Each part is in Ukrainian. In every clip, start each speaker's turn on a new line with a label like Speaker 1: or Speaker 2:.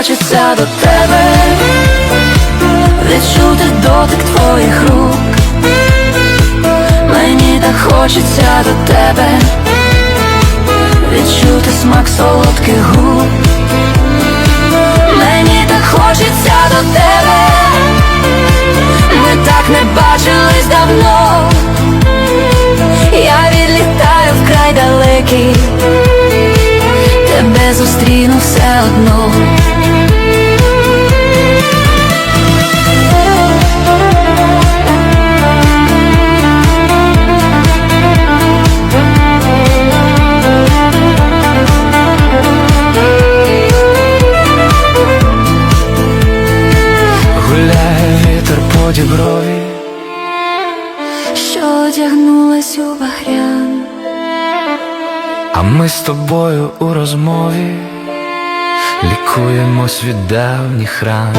Speaker 1: хочеться до тебе, відчути дотик твоїх рук. Мені так хочеться до тебе, відчути смак солодких губ. Мені так хочеться до тебе, ми так не бачились давно. Я відлітаю в край далекий, тебе зустріну все одно.
Speaker 2: Вітер брові,
Speaker 1: що одягнулась у багрян.
Speaker 2: а ми з тобою у розмові лікуємось від давніх ран.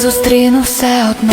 Speaker 1: Зустріну все одно.